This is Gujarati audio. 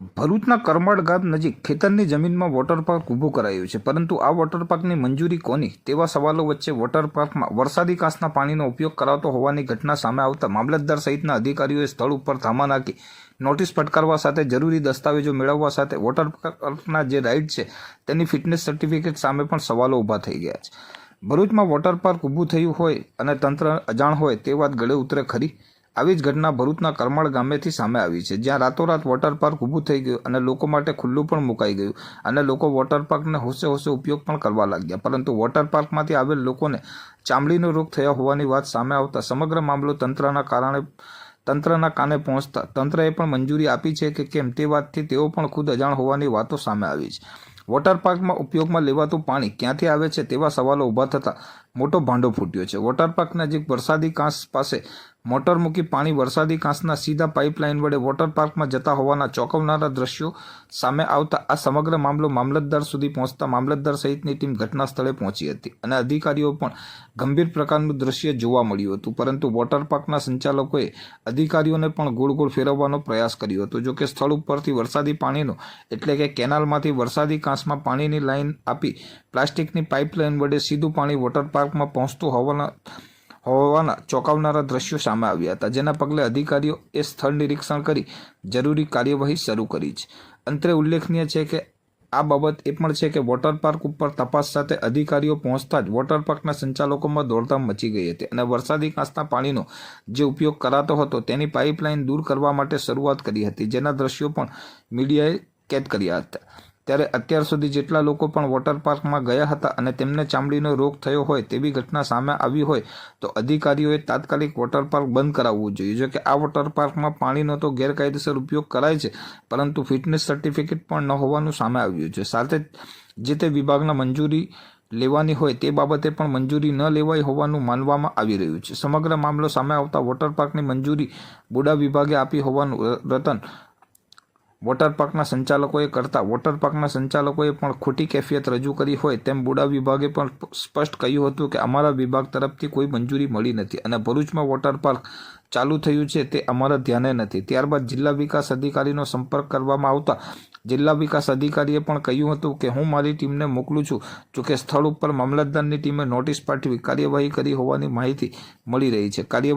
ભરૂચના કરમાળ ગામ નજીક ખેતરની જમીનમાં વોટર પાર્ક ઊભું કરાયું છે. પરંતુ આ વોટર પાર્કની મંજૂરી કોની? તેવા સવાલો વચ્ચે વોટર પાર્કમાં વરસાદી કાંસના પાણીનો ઉપયોગ કરાતો હોવાની ઘટના સામે આવતા મામલતદાર સહિતના અધિકારીઓએ સ્થળ ઉપર ધામા નાખી નોટિસ ફટકારવા સાથે જરૂરી દસ્તાવેજો મેળવવા સાથે વોટર પાર્કના જે રાઇડ છે તેની ફિટનેસ સર્ટિફિકેટ સામે પણ સવાલો ઊભા થઈ ગયા છે. ભરૂચમાં વોટર પાર્ક ઊભું થયું હોય અને તંત્ર અજાણ હોય તે વાત ગળે ઉતરે ખરી? આવી જ ઘટના ભરૂચના કરમાળ ગામેથી સામે આવી છે, જ્યાં રાતોરાત વોટર પાર્ક ઊભું થઈ ગયું અને લોકો માટે ખુલ્લું પણ મુકાઈ ગયું અને લોકો વોટર પાર્કને હોશે હોશે ઉપયોગ પણ કરવા લાગ્યા. પરંતુ વોટર પાર્કમાંથી આવેલ લોકોને ચામડીનો રોગ થયો હોવાની વાત સામે આવતા સમગ્ર મામલો તંત્રના કારણે, તંત્રના કાને પહોંચતા તંત્રએ પણ મંજૂરી આપી છે કે કેમ તે વાતથી તેઓ પણ ખુદ અજાણ હોવાની વાતો સામે આવી છે. વોટર પાર્કમાં ઉપયોગમાં લેવાતું પાણી ક્યાંથી આવે છે તેવા સવાલો ઊભા થતા મોટો ભાંડો ફૂટ્યો છે. વોટર પાર્ક નજીક વરસાદી કાંસ પાસે મોટર મૂકી પાણી વરસાદી કાંસના સીધા પાઇપલાઇન વડે વોટર પાર્કમાં જતા હોવાના ચોંકાવનારા દ્રશ્યો સામે આવતા આ સમગ્ર મામલો મામલતદાર સુધી પહોંચતા મામલતદાર સહિતની ટીમ ઘટના સ્થળે પહોંચી હતી અને અધિકારીઓ પણ ગંભીર પ્રકારનું દ્રશ્ય જોવા મળ્યું હતું, પરંતુ વોટર પાર્કના સંચાલકોએ અધિકારીઓને પણ ગોળ ગોળ ફેરવવાનો પ્રયાસ કર્યો હતો. જોકે સ્થળ ઉપરથી વરસાદી પાણીનો એટલે કે કેનાલમાંથી વરસાદી કાંસમાં પાણીની લાઇન આપી પ્લાસ્ટિકની પાઇપલાઇન વડે સીધું પાણી વોટર પાર્કમાં પહોંચતું હોવાના હોવાના ચોંકાવનારા દ્રશ્યો સામે આવ્યા હતા, જેના પગલે અધિકારીઓ એ સ્થળ નિરીક્ષણ કરી જરૂરી કાર્યવાહી શરૂ કરી છે. અંતરે ઉલ્લેખનીય છે કે આ બાબત એ પણ છે કે વોટર પાર્ક ઉપર તપાસ સાથે અધિકારીઓ પહોંચતા જ વોટર પાર્કના સંચાલકોમાં દોડધામ મચી ગઈ હતી અને વરસાદી કાંસના પાણીનો જે ઉપયોગ કરાતો હતો તેની પાઇપલાઇન દૂર કરવા માટે શરૂઆત કરી હતી, જેના દ્રશ્યો પણ મીડિયાએ કેદ કર્યા હતા. ત્યારે અત્યાર સુધી જેટલા લોકો પણ વોટર પાર્કમાં ગયા હતા અને તેમને ચામડીનો રોગ થયો હોય તેવી ઘટના સામે આવી હોય, તો અધિકારીઓએ તાત્કાલિક વોટર પાર્ક બંધ કરાવવું જોઈએ. જો કે આ વોટર પાર્કમાં પાણીનો તો ગેરકાયદેસર ઉપયોગ કરાય છે, પરંતુ ફિટનેસ સર્ટિફિકેટ પણ ન હોવાનું સામે આવ્યું છે. સાથે જે તે વિભાગના મંજૂરી લેવાની હોય તે બાબતે પણ મંજૂરી ન લેવાઈ હોવાનું માનવામાં આવી રહ્યું છે. સમગ્ર મામલો સામે આવતા વોટર પાર્કની મંજૂરી બુડા વિભાગે આપી હોવાનું રતન વોટર પાર્કના સંચાલકોએ કરતા વોટર પાર્કના સંચાલકોએ પણ ખોટી કેફિયત રજૂ કરી હોય તેમ બુડા વિભાગે પણ સ્પષ્ટ કહ્યું હતું કે અમારા વિભાગ તરફથી કોઈ મંજૂરી મળી નથી અને ભરૂચમાં વોટર પાર્ક ચાલુ થયું છે તે અમારા ધ્યાને નથી. ત્યારબાદ જિલ્લા વિકાસ અધિકારીનો સંપર્ક કરવામાં આવતા જિલ્લા વિકાસ અધિકારીએ પણ કહ્યું હતું કે હું મારી ટીમને મોકલું છું જોકે સ્થળ ઉપર મામલતદારની ટીમે નોટિસ પાઠવી કાર્યવાહી કરી હોવાની માહિતી મળી રહી છે. કાર્ય